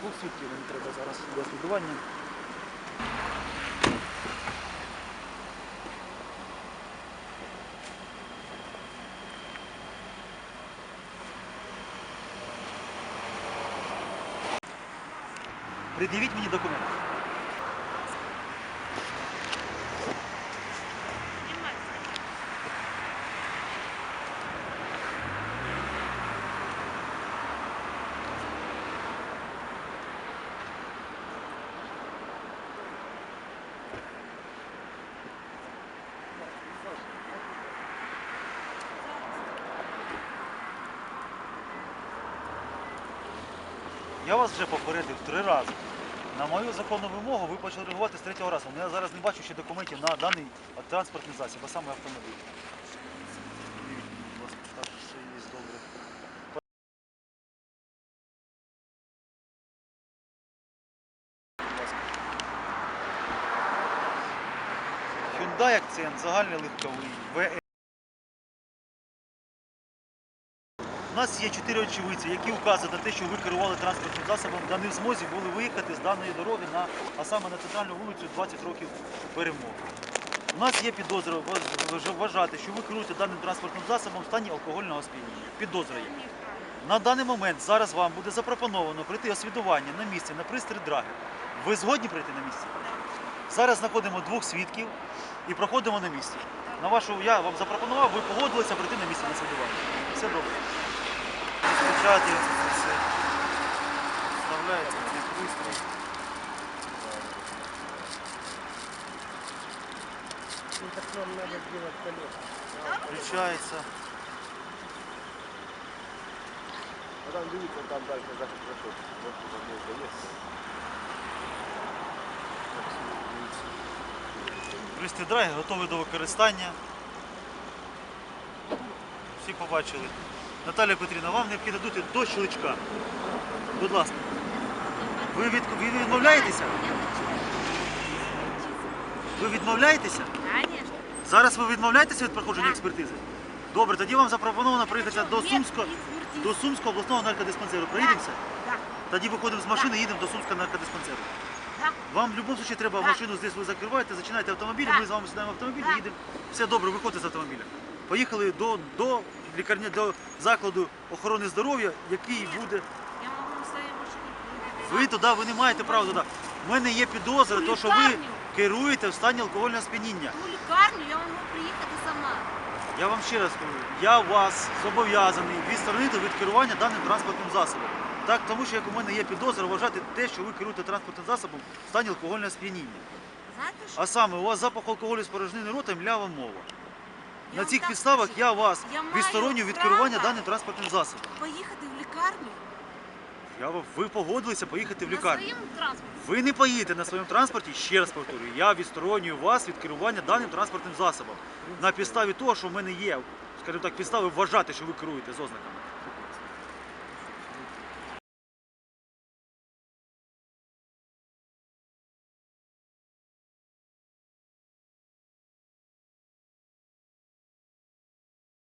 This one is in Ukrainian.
Двох свідків мені треба зараз для слідування. Придивіть мені документи. Я вас вже попередив три рази. На мою законну вимогу ви почали реагувати з третього разу. Ну, Я зараз не бачу ще документів на даний транспортний засіб, а саме автомобіль. Hyundai акцент, загальний легковий, У нас є чотири очевидці, які вказують на те, що ви керували транспортним засобом, та не в змозі були виїхати з даної дороги, на, а саме на центральну вулицю 20 років перемоги. У нас є підозра вваж- вваж- вважати, що ви керуєте даним транспортним засобом в стані алкогольного сп'яніння. Підозра є. На даний момент зараз вам буде запропоновано прийти освідування на місці на пристрій драги. Ви згодні прийти на місце? Зараз знаходимо двох свідків і проходимо на місці. На вашу я вам запропонував, ви погодилися прийти на місце на свідування. Все добре. Печаті це все вставляється цей пристрій. Это к нам надо сделать колеса. Включається. А там дивіться, там далі захід пройшов. Тут одне є. Пристрій драги готовий до використання. Всі побачили. Наталя Петрівна, вам необхідно дути до щелчка. Будь ласка. Ви, від... ви відмовляєтеся? Ви відмовляєтеся? Конечно. Зараз ви відмовляєтеся від проходження експертизи? Добре, тоді вам запропоновано приїхати до Сумського, до Сумського обласного наркодиспансеру. Проїдемося? Да, Тоді виходимо з машини і їдемо до Сумського наркодиспансеру. да. Вам в будь-якому випадку треба Так. машину здесь ви закриваєте, зачинаєте автомобіль, ми з вами сідаємо в автомобіль, Так. їдемо. Все добре, виходьте з автомобіля. Поїхали до, до лікарні, до закладу охорони здоров'я, який буде. Я могу на своей. Ви туди, ви не маєте права туди. У мене є підозра, У то, що ви керуєте в стані алкогольного сп'яніння. Ту лікарню я можу приїхати сама. Я вам ще раз кажу, я вас зобов'язаний відсторонити від керування даним транспортним засобом. Так, тому що як у мене є підозра вважати те, що ви керуєте транспортним засобом в стані алкогольного сп'яніння. А саме у вас запах алкоголю з порожнини рота і млява мова. На цих підставах я вас відсторонюю відстороню від керування даним транспортним засобом. Поїхати в лікарню Я вам- ви погодилися поїхати в на лікарню. своєму транспорті. Ви не поїдете на своєму транспорті, ще раз повторюю, я відсторонюю вас від керування даним транспортним засобом. На підставі того, що в мене є, скажімо так, підстави вважати, що ви керуєте з ознаками